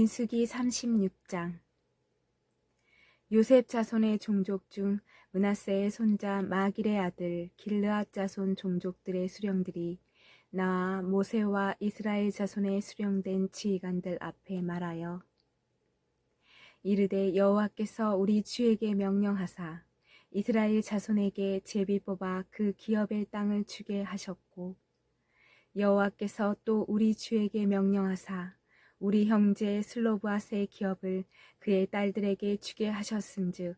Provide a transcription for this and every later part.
민수기 36장. 요셉 자손의 종족 중 문하세의 손자 마길의 아들 길르앗 자손 종족들의 수령들이 나와 모세와 이스라엘 자손의 수령된 지휘관들 앞에 말하여 이르되 여호와께서 우리 주에게 명령하사 이스라엘 자손에게 제비 뽑아 그 기업의 땅을 주게 하셨고 여호와께서 또 우리 주에게 명령하사 우리 형제 슬로브아스의 기업을 그의 딸들에게 주게 하셨음즉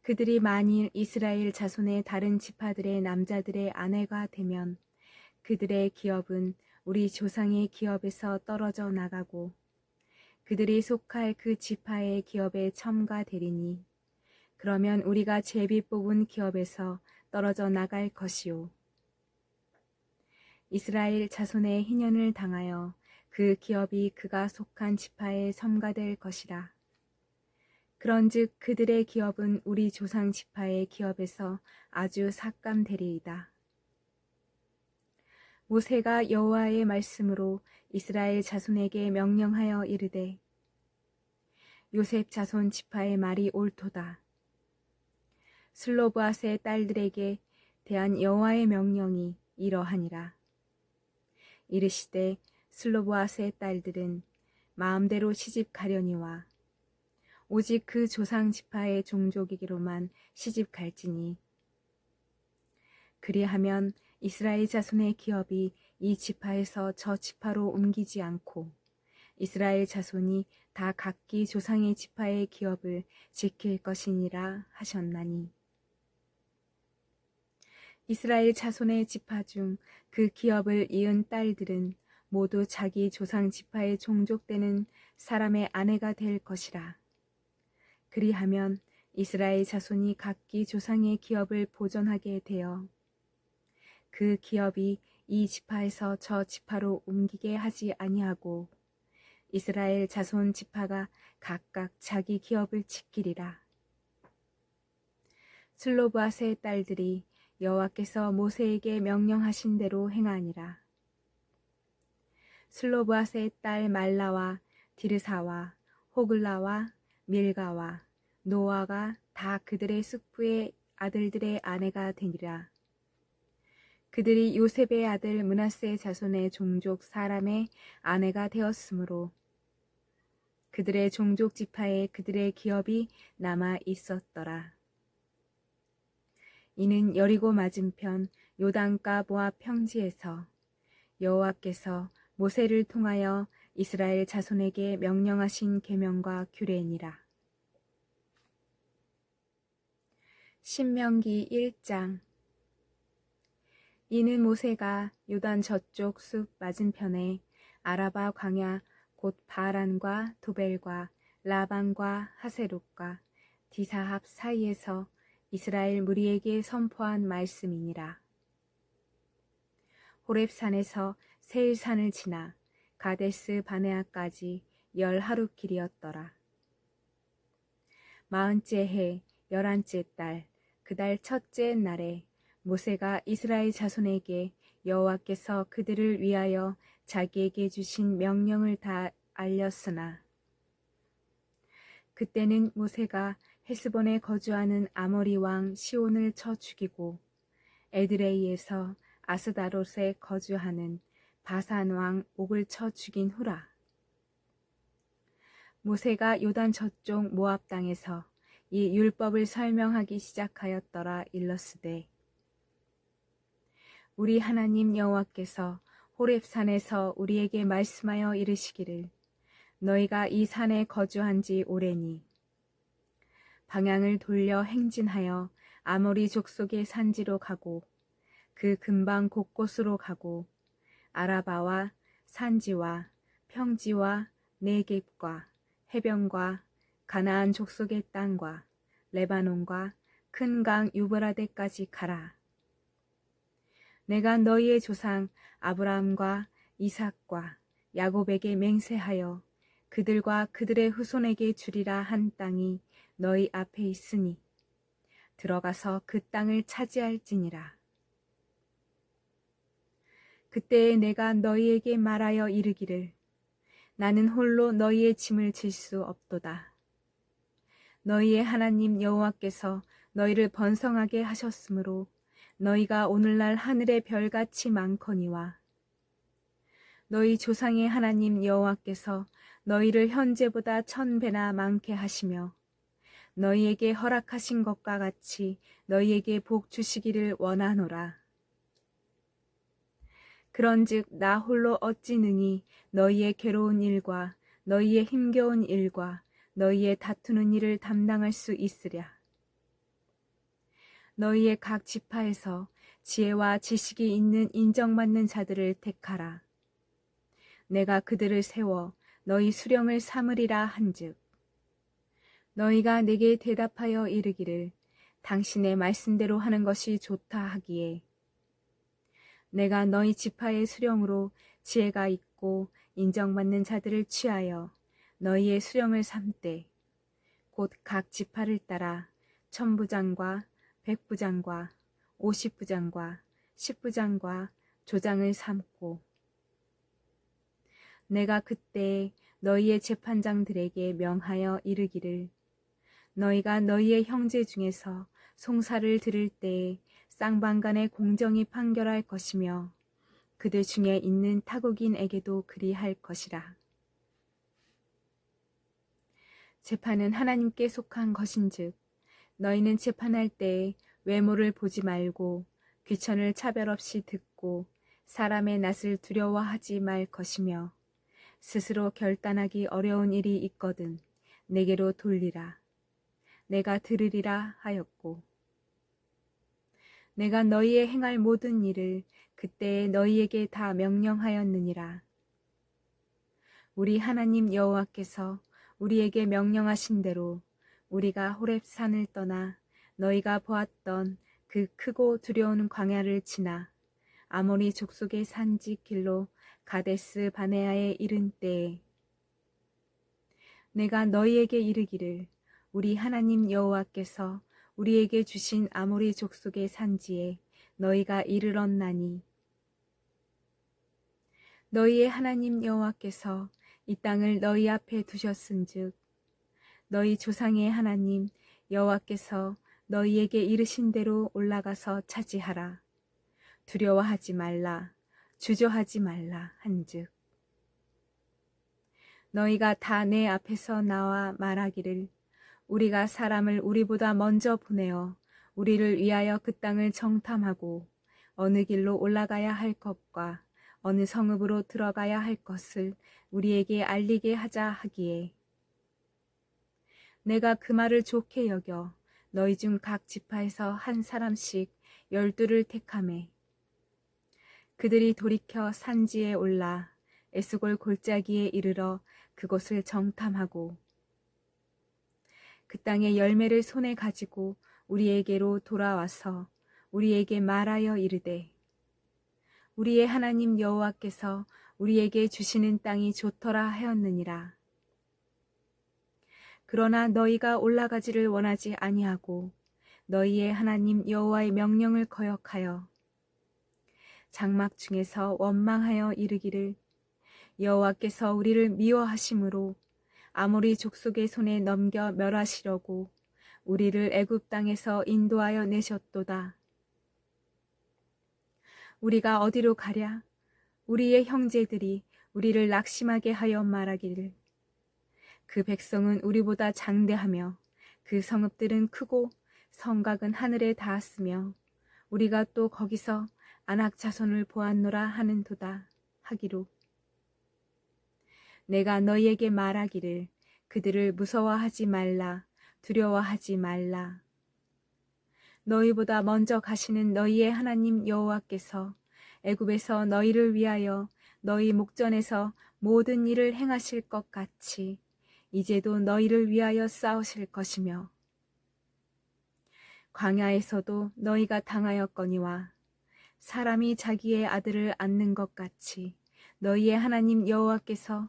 그들이 만일 이스라엘 자손의 다른 지파들의 남자들의 아내가 되면 그들의 기업은 우리 조상의 기업에서 떨어져 나가고 그들이 속할 그 지파의 기업에 첨가되리니 그러면 우리가 제비 뽑은 기업에서 떨어져 나갈 것이요. 이스라엘 자손의 희년을 당하여 그 기업이 그가 속한 지파에 첨가될 것이라. 그런즉 그들의 기업은 우리 조상 지파의 기업에서 아주 삭감되리이다. 모세가 여호와의 말씀으로 이스라엘 자손에게 명령하여 이르되 요셉 자손 지파의 말이 옳도다. 슬로브아스의 딸들에게 대한 여호와의 명령이 이러하니라. 이르시되 슬로보아스의 딸들은 마음대로 시집 가려니와 오직 그 조상 지파의 종족이기로만 시집 갈지니. 그리하면 이스라엘 자손의 기업이 이 지파에서 저 지파로 옮기지 않고 이스라엘 자손이 다 각기 조상의 지파의 기업을 지킬 것이니라 하셨나니. 이스라엘 자손의 지파 중 그 기업을 이은 딸들은 모두 자기 조상 지파의 종족되는 사람의 아내가 될 것이라. 그리하면 이스라엘 자손이 각기 조상의 기업을 보존하게 되어 그 기업이 이 지파에서 저 지파로 옮기게 하지 아니하고 이스라엘 자손 지파가 각각 자기 기업을 지키리라. 슬로브아스의 딸들이 여호와께서 모세에게 명령하신 대로 행하니라. 슬로브아스의 딸 말라와 디르사와 호글라와 밀가와 노아가 다 그들의 숙부의 아들들의 아내가 되니라. 그들이 요셉의 아들 문하스의 자손의 종족 사람의 아내가 되었으므로 그들의 종족 지파에 그들의 기업이 남아 있었더라. 이는 여리고 맞은편 요단가 모압 평지에서 여호와께서 모세를 통하여 이스라엘 자손에게 명령하신 계명과 규례니라. 신명기 1장 이는 모세가 요단 저쪽 숲 맞은편에 아라바 광야 곧 바란과 도벨과 라반과 하세롯과 디사합 사이에서 이스라엘 무리에게 선포한 말씀이니라. 호렙산에서 세일산을 지나 가데스 바네아까지 열 하루 길이었더라. 마흔째 해 열한째 달 그달 첫째 날에 모세가 이스라엘 자손에게 여호와께서 그들을 위하여 자기에게 주신 명령을 다 알렸으나 그때는 모세가 헤스본에 거주하는 아모리 왕 시온을 쳐 죽이고 에드레이에서 아스다롯에 거주하는 바산 왕 옥을 쳐 죽인 후라. 모세가 요단 저쪽 모압 땅에서 이 율법을 설명하기 시작하였더라 일러스되 우리 하나님 여호와께서 호렙산에서 우리에게 말씀하여 이르시기를 너희가 이 산에 거주한 지 오래니 방향을 돌려 행진하여 아모리 족속의 산지로 가고 그 근방 곳곳으로 가고 아라바와 산지와 평지와 네겝과 해변과 가나안 족속의 땅과 레바논과 큰 강 유브라데까지 가라. 내가 너희의 조상 아브라함과 이삭과 야곱에게 맹세하여 그들과 그들의 후손에게 주리라 한 땅이 너희 앞에 있으니 들어가서 그 땅을 차지할지니라. 그때에 내가 너희에게 말하여 이르기를 나는 홀로 너희의 짐을 질 수 없도다. 너희의 하나님 여호와께서 너희를 번성하게 하셨으므로 너희가 오늘날 하늘의 별같이 많거니와 너희 조상의 하나님 여호와께서 너희를 현재보다 천 배나 많게 하시며 너희에게 허락하신 것과 같이 너희에게 복 주시기를 원하노라. 그런즉 나 홀로 어찌 능히 너희의 괴로운 일과 너희의 힘겨운 일과 너희의 다투는 일을 담당할 수 있으랴. 너희의 각 지파에서 지혜와 지식이 있는 인정받는 자들을 택하라. 내가 그들을 세워 너희 수령을 삼으리라 한즉 너희가 내게 대답하여 이르기를 당신의 말씀대로 하는 것이 좋다 하기에 내가 너희 지파의 수령으로 지혜가 있고 인정받는 자들을 취하여 너희의 수령을 삼되 곧 각 지파를 따라 천부장과 백부장과 오십부장과 십부장과 조장을 삼고 내가 그때 너희의 재판장들에게 명하여 이르기를 너희가 너희의 형제 중에서 송사를 들을 때에 쌍방간에 공정히 판결할 것이며 그들 중에 있는 타국인에게도 그리할 것이라. 재판은 하나님께 속한 것인즉 너희는 재판할 때에 외모를 보지 말고 귀천을 차별 없이 듣고 사람의 낯을 두려워하지 말 것이며 스스로 결단하기 어려운 일이 있거든 내게로 돌리라. 내가 들으리라 하였고 내가 너희의 행할 모든 일을 그때에 너희에게 다 명령하였느니라. 우리 하나님 여호와께서 우리에게 명령하신 대로 우리가 호렙산을 떠나 너희가 보았던 그 크고 두려운 광야를 지나 아모리 족속의 산지 길로 가데스 바네아에 이른 때에 내가 너희에게 이르기를 우리 하나님 여호와께서 우리에게 주신 아모리 족속의 산지에 너희가 이르렀나니. 너희의 하나님 여호와께서 이 땅을 너희 앞에 두셨은즉 너희 조상의 하나님 여호와께서 너희에게 이르신 대로 올라가서 차지하라. 두려워하지 말라 주저하지 말라 한즉. 너희가 다 내 앞에서 나와 말하기를 우리가 사람을 우리보다 먼저 보내어 우리를 위하여 그 땅을 정탐하고 어느 길로 올라가야 할 것과 어느 성읍으로 들어가야 할 것을 우리에게 알리게 하자 하기에 내가 그 말을 좋게 여겨 너희 중 각 지파에서 한 사람씩 열두를 택함에 그들이 돌이켜 산지에 올라 에스골 골짜기에 이르러 그곳을 정탐하고 그 땅의 열매를 손에 가지고 우리에게로 돌아와서 우리에게 말하여 이르되 우리의 하나님 여호와께서 우리에게 주시는 땅이 좋더라 하였느니라. 그러나 너희가 올라가지를 원하지 아니하고 너희의 하나님 여호와의 명령을 거역하여 장막 중에서 원망하여 이르기를 여호와께서 우리를 미워하심으로 아모리 족속의 손에 넘겨 멸하시려고 우리를 애굽 땅에서 인도하여 내셨도다. 우리가 어디로 가랴? 우리의 형제들이 우리를 낙심하게 하여 말하기를 그 백성은 우리보다 장대하며 그 성읍들은 크고 성곽은 하늘에 닿았으며 우리가 또 거기서 안악 자손을 보았노라 하는도다 하기로 내가 너희에게 말하기를 그들을 무서워하지 말라 두려워하지 말라. 너희보다 먼저 가시는 너희의 하나님 여호와께서 애굽에서 너희를 위하여 너희 목전에서 모든 일을 행하실 것 같이 이제도 너희를 위하여 싸우실 것이며 광야에서도 너희가 당하였거니와 사람이 자기의 아들을 안는 것 같이 너희의 하나님 여호와께서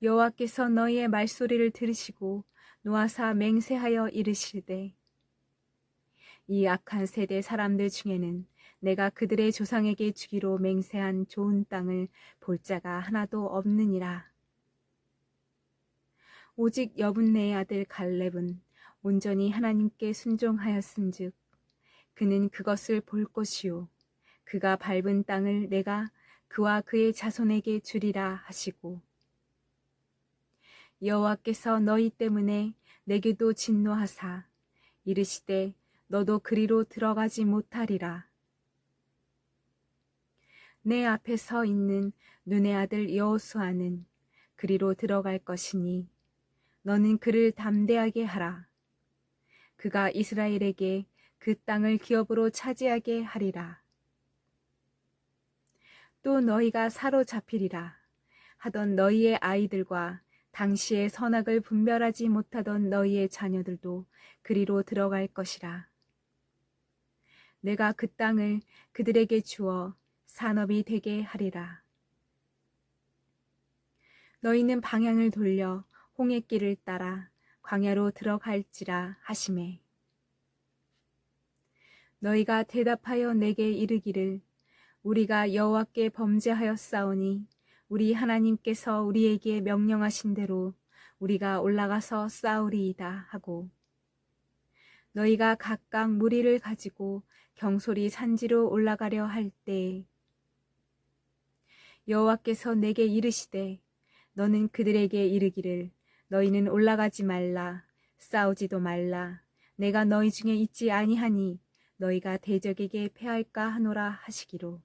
여호와께서 너희의 말소리를 들으시고 노아사 맹세하여 이르시되 이 악한 세대 사람들 중에는 내가 그들의 조상에게 주기로 맹세한 좋은 땅을 볼 자가 하나도 없느니라. 오직 여분네의 아들 갈렙은 온전히 하나님께 순종하였은즉 그는 그것을 볼 것이요 그가 밟은 땅을 내가 그와 그의 자손에게 주리라 하시고 여호와께서 너희 때문에 내게도 진노하사. 이르시되 너도 그리로 들어가지 못하리라. 내 앞에 서 있는 눈의 아들 여호수아는 그리로 들어갈 것이니 너는 그를 담대하게 하라. 그가 이스라엘에게 그 땅을 기업으로 차지하게 하리라. 또 너희가 사로잡히리라. 하던 너희의 아이들과 당시의 선악을 분별하지 못하던 너희의 자녀들도 그리로 들어갈 것이라. 내가 그 땅을 그들에게 주어 산업이 되게 하리라. 너희는 방향을 돌려 홍해 길을 따라 광야로 들어갈지라 하심에 너희가 대답하여 내게 이르기를 우리가 여호와께 범죄하였사오니 우리 하나님께서 우리에게 명령하신 대로 우리가 올라가서 싸우리이다 하고 너희가 각각 무리를 가지고 경솔이 산지로 올라가려 할 때에 여호와께서 내게 이르시되 너는 그들에게 이르기를 너희는 올라가지 말라 싸우지도 말라 내가 너희 중에 있지 아니하니 너희가 대적에게 패할까 하노라 하시기로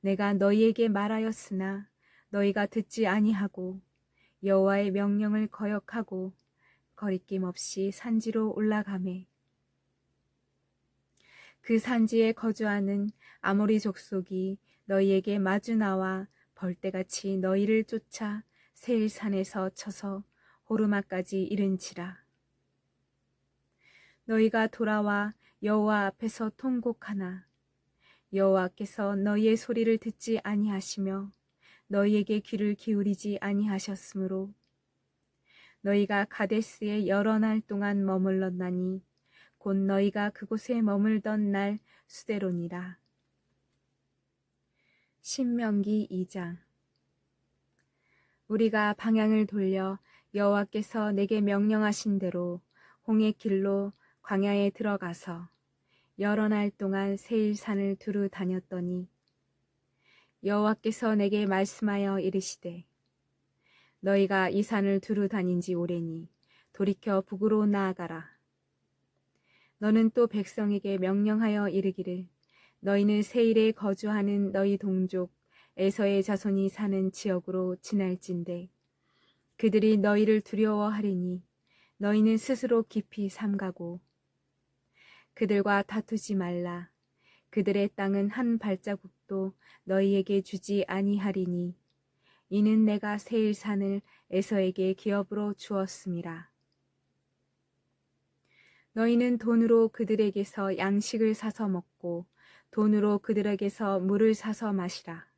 내가 너희에게 말하였으나 너희가 듣지 아니하고 여호와의 명령을 거역하고 거리낌 없이 산지로 올라가매 그 산지에 거주하는 아모리 족속이 너희에게 마주 나와 벌떼같이 너희를 쫓아 세일 산에서 쳐서 호르마까지 이른지라. 너희가 돌아와 여호와 앞에서 통곡하나 여호와께서 너희의 소리를 듣지 아니하시며 너희에게 귀를 기울이지 아니하셨으므로 너희가 가데스에 여러 날 동안 머물렀나니 곧 너희가 그곳에 머물던 날 수대로니라. 신명기 2장 우리가 방향을 돌려 여호와께서 내게 명령하신 대로 홍해 길로 광야에 들어가서 여러 날 동안 세일산을 두루 다녔더니 여호와께서 내게 말씀하여 이르시되 너희가 이 산을 두루 다닌 지 오래니 돌이켜 북으로 나아가라. 너는 또 백성에게 명령하여 이르기를 너희는 세일에 거주하는 너희 동족 에서의 자손이 사는 지역으로 지날진대 그들이 너희를 두려워하리니 너희는 스스로 깊이 삼가고 그들과 다투지 말라. 그들의 땅은 한 발자국도 너희에게 주지 아니하리니 이는 내가 세일 산을 에서에게 기업으로 주었음이라 너희는 돈으로 그들에게서 양식을 사서 먹고 돈으로 그들에게서 물을 사서 마시라.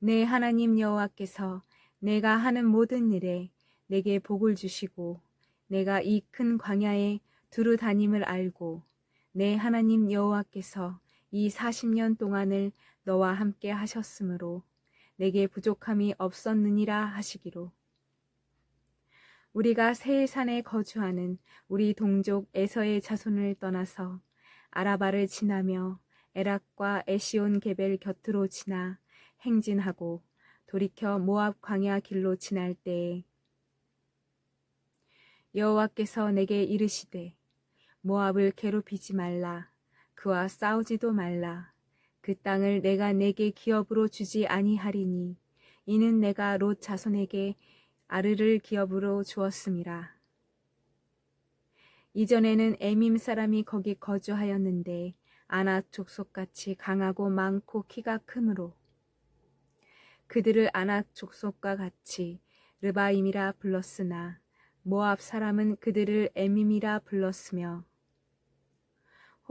내 하나님 여호와께서 내가 하는 모든 일에 내게 복을 주시고 내가 이 큰 광야에 두루 다님을 알고 내 하나님 여호와께서 이 40년 동안을 너와 함께 하셨으므로 내게 부족함이 없었느니라 하시기로. 우리가 세일산에 거주하는 우리 동족 에서의 자손을 떠나서 아라바를 지나며 에락과 에시온 게벨 곁으로 지나 행진하고 돌이켜 모압 광야 길로 지날 때에 여호와께서 내게 이르시되 모압을 괴롭히지 말라. 그와 싸우지도 말라. 그 땅을 내가 내게 기업으로 주지 아니하리니 이는 내가 롯 자손에게 아르를 기업으로 주었음이라 이전에는 에밈 사람이 거기 거주하였는데 아나 족속같이 강하고 많고 키가 크므로 그들을 아낙 족속과 같이 르바임이라 불렀으나 모압 사람은 그들을 에밈이라 불렀으며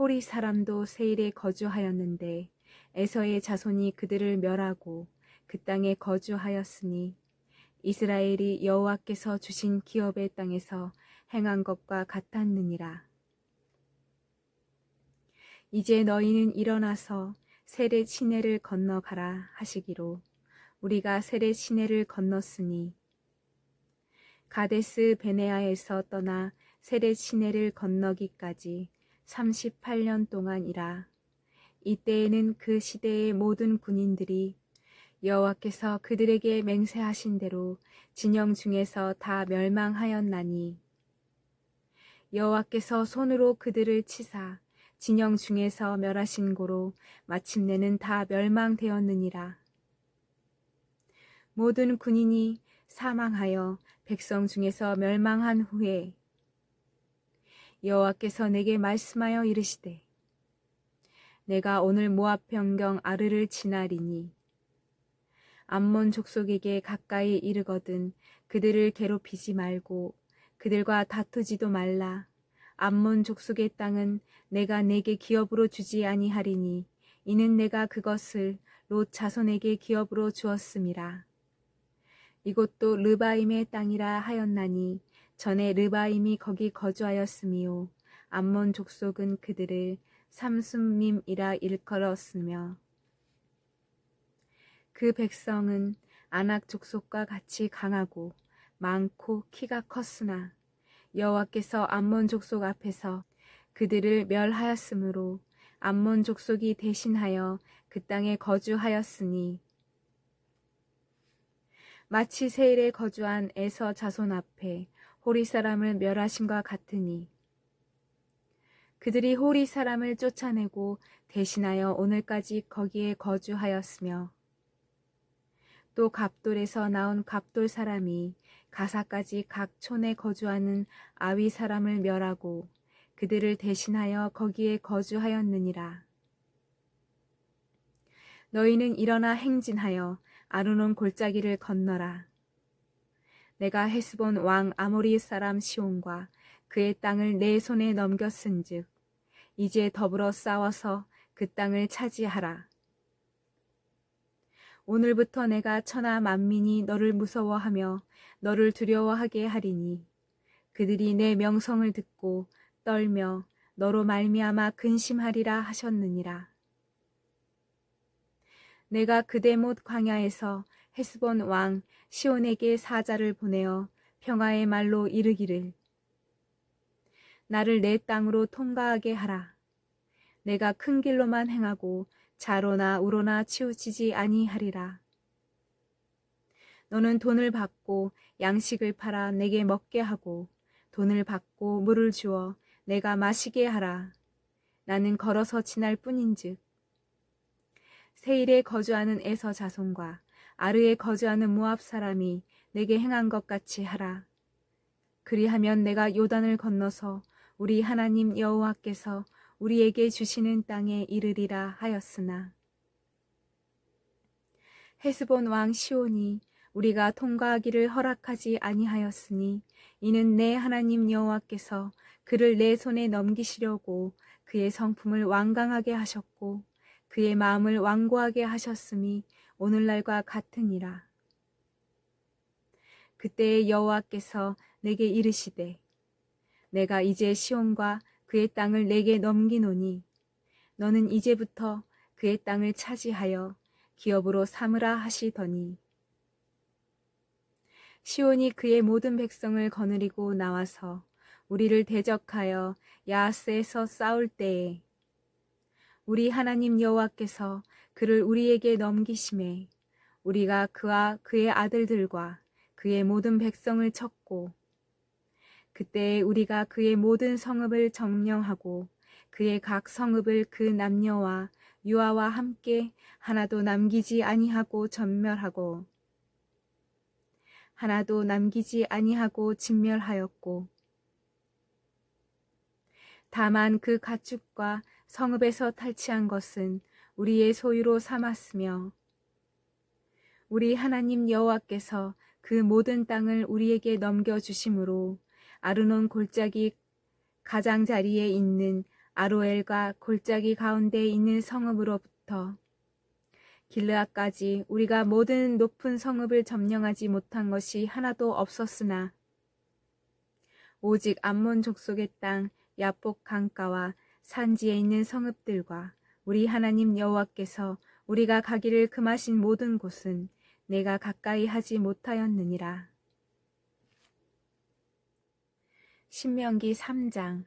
호리 사람도 세일에 거주하였는데 에서의 자손이 그들을 멸하고 그 땅에 거주하였으니 이스라엘이 여호와께서 주신 기업의 땅에서 행한 것과 같았느니라. 이제 너희는 일어나서 세례 시내를 건너가라 하시기로 우리가 세례 시내를 건넜으니 가데스 베네아에서 떠나 세례 시내를 건너기까지 38년 동안이라 이때에는 그 시대의 모든 군인들이 여호와께서 그들에게 맹세하신 대로 진영 중에서 다 멸망하였나니 여호와께서 손으로 그들을 치사 진영 중에서 멸하신 고로 마침내는 다 멸망되었느니라. 모든 군인이 사망하여 백성 중에서 멸망한 후에 여호와께서 내게 말씀하여 이르시되 내가 오늘 모압 변경 아르를 지나리니 암몬 족속에게 가까이 이르거든 그들을 괴롭히지 말고 그들과 다투지도 말라. 암몬 족속의 땅은 내가 내게 기업으로 주지 아니하리니 이는 내가 그것을 롯 자손에게 기업으로 주었음이라. 이곳도 르바임의 땅이라 하였나니 전에 르바임이 거기 거주하였으미요. 암몬 족속은 그들을 삼순밈이라 일컬었으며 그 백성은 아낙 족속과 같이 강하고 많고 키가 컸으나 여호와께서 암몬 족속 앞에서 그들을 멸하였으므로 암몬 족속이 대신하여 그 땅에 거주하였으니 마치 세일에 거주한 에서 자손 앞에 호리 사람을 멸하심과 같으니 그들이 호리 사람을 쫓아내고 대신하여 오늘까지 거기에 거주하였으며 또 갑돌에서 나온 갑돌 사람이 가사까지 각 촌에 거주하는 아위 사람을 멸하고 그들을 대신하여 거기에 거주하였느니라. 너희는 일어나 행진하여 아르논 골짜기를 건너라. 내가 헤스본 왕 아모리 사람 시온과 그의 땅을 내 손에 넘겼은즉 이제 더불어 싸워서 그 땅을 차지하라. 오늘부터 내가 천하 만민이 너를 무서워하며 너를 두려워하게 하리니 그들이 내 명성을 듣고 떨며 너로 말미암아 근심하리라 하셨느니라. 내가 그대못 광야에서 헤스본 왕 시온에게 사자를 보내어 평화의 말로 이르기를 나를 내 땅으로 통과하게 하라. 내가 큰 길로만 행하고 자로나 우로나 치우치지 아니하리라. 너는 돈을 받고 양식을 팔아 내게 먹게 하고 돈을 받고 물을 주어 내가 마시게 하라. 나는 걸어서 지날 뿐인즉 세일에 거주하는 에서 자손과 아르에 거주하는 모압 사람이 내게 행한 것 같이 하라. 그리하면 내가 요단을 건너서 우리 하나님 여호와께서 우리에게 주시는 땅에 이르리라 하였으나 헤스본 왕 시온이 우리가 통과하기를 허락하지 아니하였으니 이는 내 하나님 여호와께서 그를 내 손에 넘기시려고 그의 성품을 완강하게 하셨고 그의 마음을 완고하게 하셨음이 오늘날과 같으니라. 그때 여호와께서 내게 이르시되 내가 이제 시온과 그의 땅을 내게 넘기노니 너는 이제부터 그의 땅을 차지하여 기업으로 삼으라 하시더니 시온이 그의 모든 백성을 거느리고 나와서 우리를 대적하여 야스에서 싸울 때에 우리 하나님 여호와께서 그를 우리에게 넘기심에 우리가 그와 그의 아들들과 그의 모든 백성을 쳤고 그때 우리가 그의 모든 성읍을 점령하고 그의 각 성읍을 그 남녀와 유아와 함께 하나도 남기지 아니하고 전멸하고 하나도 남기지 아니하고 진멸하였고 다만 그 가축과 성읍에서 탈취한 것은 우리의 소유로 삼았으며 우리 하나님 여호와께서 그 모든 땅을 우리에게 넘겨 주심으로 아르논 골짜기 가장자리에 있는 아로엘과 골짜기 가운데 있는 성읍으로부터 길르앗까지 우리가 모든 높은 성읍을 점령하지 못한 것이 하나도 없었으나 오직 암몬 족속의 땅 야복 강가와 산지에 있는 성읍들과 우리 하나님 여호와께서 우리가 가기를 금하신 모든 곳은 내가 가까이 하지 못하였느니라. 신명기 3장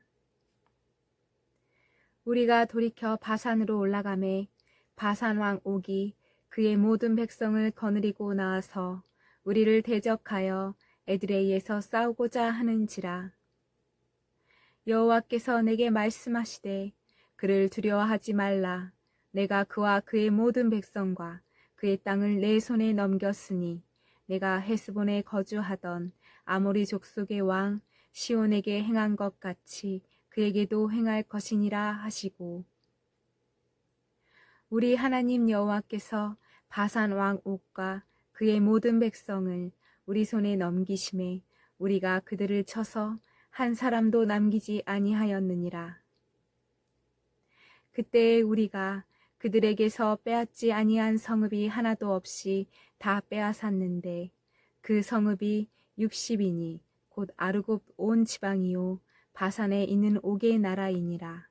우리가 돌이켜 바산으로 올라가매 바산 왕 옥이 그의 모든 백성을 거느리고 나와서 우리를 대적하여 에드레이에서 싸우고자 하는지라 여호와께서 내게 말씀하시되 그를 두려워하지 말라 내가 그와 그의 모든 백성과 그의 땅을 내 손에 넘겼으니 내가 헤스본에 거주하던 아모리 족속의 왕 시온에게 행한 것 같이 그에게도 행할 것이니라 하시고 우리 하나님 여호와께서 바산 왕 옥과 그의 모든 백성을 우리 손에 넘기심에 우리가 그들을 쳐서 한 사람도 남기지 아니하였느니라. 그때에 우리가 그들에게서 빼앗지 아니한 성읍이 하나도 없이 다 빼앗았는데 그 성읍이 60이니 곧 아르곱 온 지방이요 바산에 있는 옥의 나라이니라.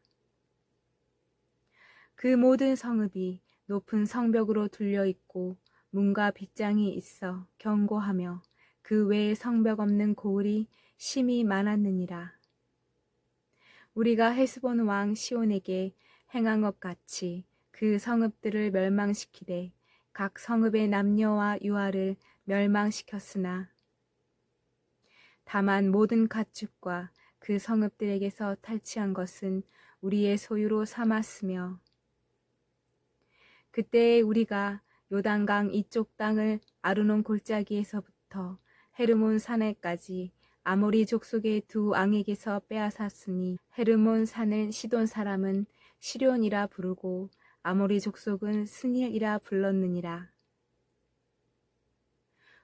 그 모든 성읍이 높은 성벽으로 둘려 있고 문과 빗장이 있어 견고하며 그 외에 성벽 없는 고을이 심이 많았느니라. 우리가 헤스본 왕 시온에게 행한 것 같이 그 성읍들을 멸망시키되 각 성읍의 남녀와 유아를 멸망시켰으나 다만 모든 가축과 그 성읍들에게서 탈취한 것은 우리의 소유로 삼았으며 그때에 우리가 요단강 이쪽 땅을 아르논 골짜기에서부터 헤르몬 산에까지 아모리 족속의 두 왕에게서 빼앗았으니 헤르몬 산을 시돈 사람은 시련이라 부르고 아모리 족속은 스닐이라 불렀느니라.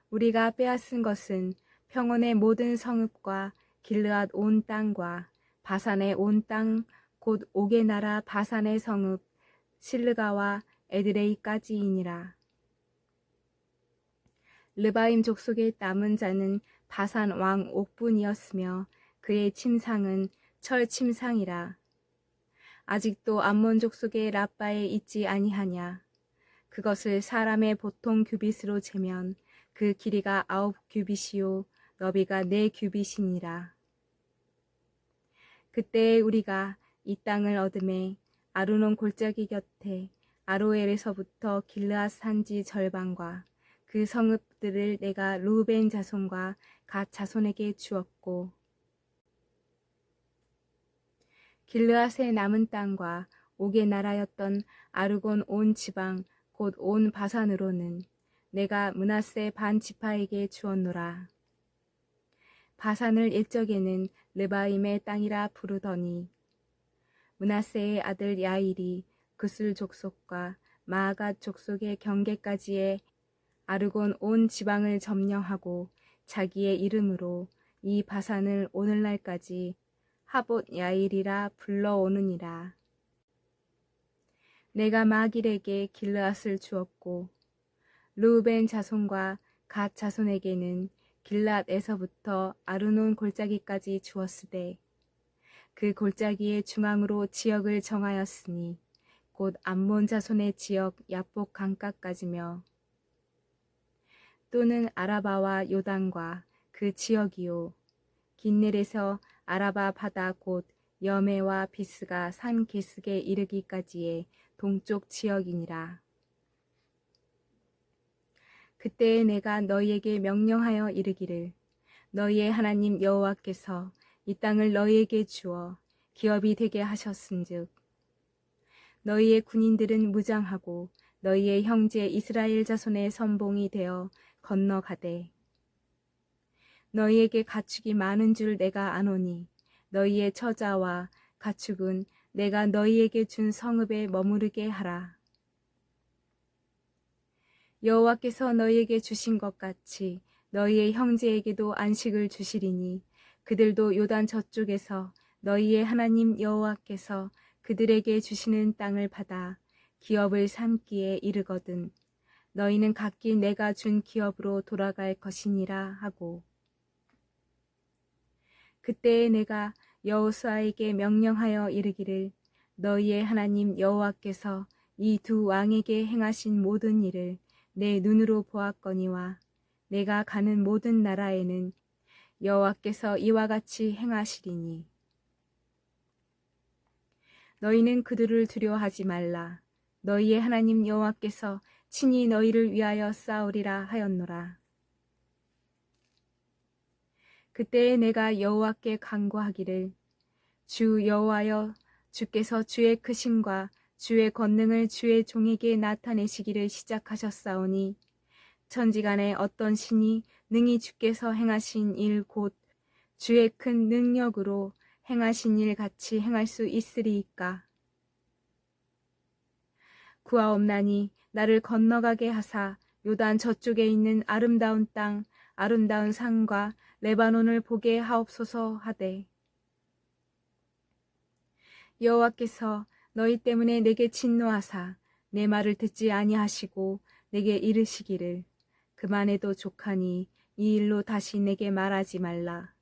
우리가 빼앗은 것은 평원의 모든 성읍과 길르앗 온 땅과 바산의 온 땅 곧 옥의 나라 바산의 성읍 실르가와 에드레이까지이니라. 르바임 족속의 남은 자는 바산 왕 옥분이었으며 그의 침상은 철 침상이라. 아직도 암몬 족 속의 라빠에 있지 아니하냐. 그것을 사람의 보통 규빗으로 재면 그 길이가 아홉 규빗이요 너비가 네 규빗이니라. 그때 우리가 이 땅을 얻음에 아르논 골짜기 곁에 아로엘에서부터 길르앗 산지 절반과 그 성읍들을 내가 루벤 자손과 갓 자손에게 주었고 길르앗의 남은 땅과 옥의 나라였던 아르곤 온 지방 곧 온 바산으로는 내가 문하세 반 지파에게 주었노라. 바산을 옛적에는 르바임의 땅이라 부르더니 문하세의 아들 야일이 그술 족속과 마아갓 족속의 경계까지의 아르곤 온 지방을 점령하고 자기의 이름으로 이 바산을 오늘날까지 하봇 야일이라 불러오느니라. 내가 마길에게 길르앗을 주었고 루벤 자손과 갓 자손에게는 길랏에서부터 아르논 골짜기까지 주었으되 그 골짜기의 중앙으로 지역을 정하였으니 곧 암몬 자손의 지역 야복 강가까지며 또는 아라바와 요단과 그 지역이요 긴넬에서 아라바 바다 곧 여메와 비스가 산 기슭에 이르기까지의 동쪽 지역이니라. 그때에 내가 너희에게 명령하여 이르기를 너희의 하나님 여호와께서 이 땅을 너희에게 주어 기업이 되게 하셨은즉 너희의 군인들은 무장하고 너희의 형제 이스라엘 자손의 선봉이 되어 건너가되 너희에게 가축이 많은 줄 내가 아노니 너희의 처자와 가축은 내가 너희에게 준 성읍에 머무르게 하라. 여호와께서 너희에게 주신 것 같이 너희의 형제에게도 안식을 주시리니 그들도 요단 저쪽에서 너희의 하나님 여호와께서 그들에게 주시는 땅을 받아 기업을 삼기에 이르거든 너희는 각기 내가 준 기업으로 돌아갈 것이니라 하고 그때에 내가 여호수아에게 명령하여 이르기를 너희의 하나님 여호와께서 이 두 왕에게 행하신 모든 일을 내 눈으로 보았거니와 내가 가는 모든 나라에는 여호와께서 이와 같이 행하시리니. 너희는 그들을 두려워하지 말라. 너희의 하나님 여호와께서 친히 너희를 위하여 싸우리라 하였노라 그때에 내가 여호와께 간구하기를 주 여호와여 주께서 주의 크심과 주의 권능을 주의 종에게 나타내시기를 시작하셨사오니 천지간에 어떤 신이 능히 주께서 행하신 일 곧 주의 큰 능력으로 행하신 일 같이 행할 수 있으리이까? 구하옵나니 나를 건너가게 하사 요단 저쪽에 있는 아름다운 땅 아름다운 산과 레바논을 보게 하옵소서 하되 여호와께서 너희 때문에 내게 진노하사 내 말을 듣지 아니하시고 내게 이르시기를 그만해도 족하니 이 일로 다시 내게 말하지 말라.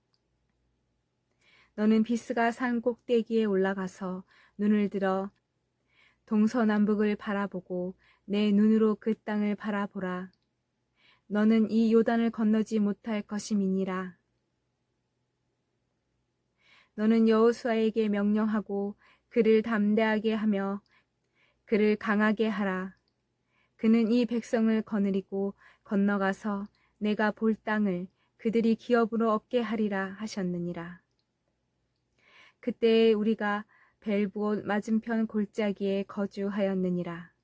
너는 비스가 산 꼭대기에 올라가서 눈을 들어 동서남북을 바라보고 내 눈으로 그 땅을 바라보라. 너는 이 요단을 건너지 못할 것임이니라. 너는 여호수아에게 명령하고 그를 담대하게 하며 그를 강하게 하라. 그는 이 백성을 거느리고 건너가서 내가 볼 땅을 그들이 기업으로 얻게 하리라 하셨느니라. 그때에 우리가 벨부옷 맞은편 골짜기에 거주하였느니라.